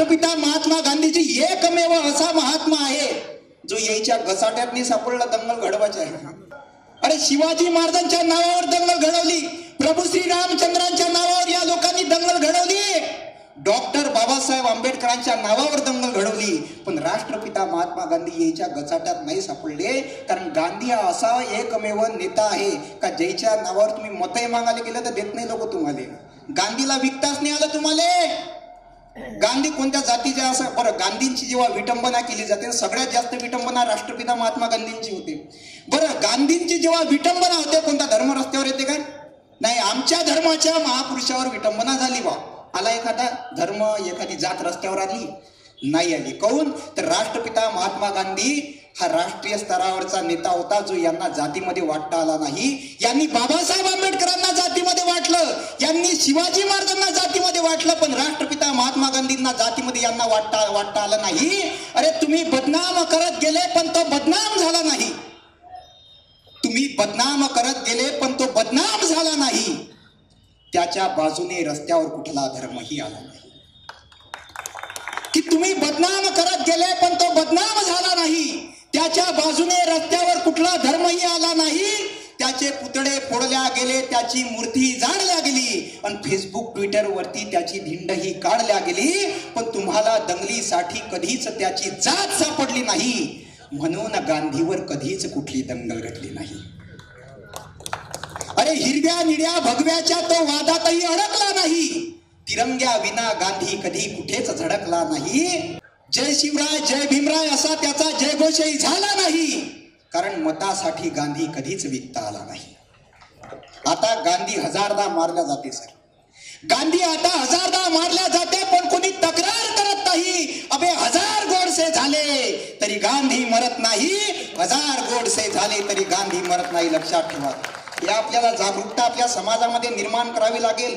राष्ट्रपिता महात्मा गांधीजी एकमेव असा महात्मा आहे जो यायच्या घसाट्यातनी सापडला दंगल घडवायचा आहे. अरे शिवाजी महाराजांच्या नावावर दंगल घडवली प्रभू श्री रामचंद्रांच्या नावावर या लोकांनी दंगल घडवली डॉक्टर बाबासाहेब आंबेडकरांच्या नावावर दंगल घडवली. पण राष्ट्रपिता महात्मा गांधी याच्या गचाट्यात नाही सापडले कारण गांधी हा असा एकमेव नेता आहे का ज्याच्या नावावर तुम्ही मतही मागायला गेलं तर देत नाही लोक तुम्हाला. गांधीला विकताच नाही आलं तुम्हाला. गांधी कोणत्या जातीच्या असं बरं गांधींची जेव्हा विटंबना केली जाते सगळ्यात जास्त विटंबना राष्ट्रपिता महात्मा गांधींची होते. बरं गांधींची जेव्हा विटंबना होते कोणता धर्म रस्त्यावर येते काय? नाही आमच्या धर्माच्या महापुरुषावर विटंबना झाली बा. आला एखादा धर्म एखादी जात रस्त्यावर आली? नाही आली. काऊन तर राष्ट्रपिता महात्मा गांधी हा राष्ट्रीय स्तरावरचा नेता होता जो यांना जातीमध्ये वाटता आला नाही. यांनी बाबासाहेब आंबेडकरांना जातीमध्ये वाटलं. यांनी शिवाजी महाराजांना जाती जातीमध्ये वाटलं पण राष्ट्रपिता महात्मा गांधींना जातीमध्ये यांना वाटता वाटता आलं नाही. अरे तुम्ही बदनाम करत गेले पण तो बदनाम झाला नाही. तुम्ही बदनाम करत गेले पण तो बदनाम झाला नाही. त्याच्या बाजूने रस्त्यावर कुठला धर्मही आला नाही. की तुम्ही बदनाम करत गेले पण तो बदनाम झाला नाही. त्याच्या बाजूने रस्त्यावर कुठला धर्मही आला नाही त्याचे पुतळे फोडल्या गेले त्याची मूर्ती जाळल्या गेली. आणि फेसबुक ट्विटर वरती त्याची धिंडही काढल्या गेली. पण तुम्हाला दंगलीसाठी कधीच त्याची जात सापडली नाही. म्हणून गांधीवर कधीच कुठली दंगल घडली नाही. अरे हिरव्या निळ्या भगव्याच्या तो वादातही अडकला नाही. तिरंग्या विना गांधी कधी कुठेच झडकला नाही. जय शिवराय जय भीमराय असा त्याचा जयघोषही झाला नाही. कारण मतासाठी गांधी कधीच विकता आला नाही. आता गांधी हजारदा मारल्या जाते सर. गांधी आता हजारदा मारल्या जाते पण कोणी तक्रार करत नाही. अबे हजार गोडसे झाले तरी गांधी मरत नाही. हजार गोडसे झाले तरी गांधी मरत नाही. लक्षात ठेवा. या आपल्याला जागरूकता आपल्या समाजामध्ये निर्माण करावी लागेल.